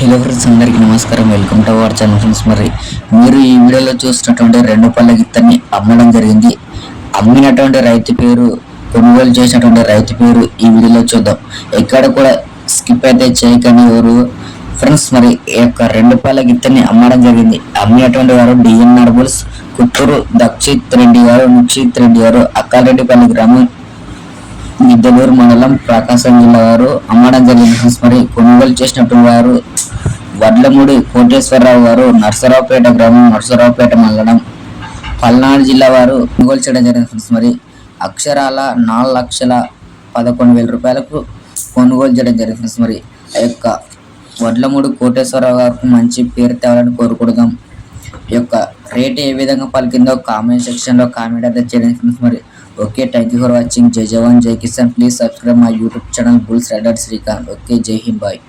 Hello friends అందరికీ నమస్కారం. Welcome to our channel friends. మరి మీరు ఈ వీడియోలో చూసినటువంటి రెండు పళ్ళ గిత్తని అమ్మడం జరిగింది. అమ్మినటువంటి రైతు పేరు కొనుగోలు చేసినటువంటి రైతు పేరు ఈ వీడియోలో చూద్దాం. ఎక్కడ కూడా స్కిప్ అయితే చేయకండి ఎవరు. ఫ్రెండ్స్ మరి ఈ యొక్క రెండు పళ్ళ గిత్తని అమ్మడం జరిగింది. అమ్మినటువంటి వారు డిఎన్ఆర్ బుల్స్ కుట్టూరు దక్షిత్ రెడ్డి గారు నిక్షిత్ రెడ్డి గారు అక్కారెడ్డిపల్లి గ్రామం గిద్దలూరు మండలం ప్రకాశం జిల్లా వారు అమ్మడం జరిగింది. ఫ్రెండ్స్ మరి కొనుగోలు చేసినటువంటి వారు వడ్లమూడి కోటేశ్వరరావు గారు నర్సరావుపేట గ్రామం నర్సరావుపేట మండలం పల్నాడు జిల్లా వారు కొనుగోలు చేయడం జరిగింది ఫ్రెండ్స్. మరి అక్షరాల నాలుగు లక్షల పదకొండు వేల రూపాయలకు కొనుగోలు చేయడం జరిగింది ఫ్రెండ్స్. మరి ఆ యొక్క వడ్లమూడి కోటేశ్వరరావు గారికి మంచి పేరు తేవాలని కోరుకుందాం ఈ యొక్క రేట్ ఏ విధంగా పలికిందో కామెంట్ సెక్షన్లో కామెంట్ అయితే చేయండి ఫ్రెండ్స్. మరి okay thank you for watching. జై జవాన్ జై Kisan. Please subscribe my YouTube channel bulls rider Srikanth. Okay జై హింద్ బాయ్.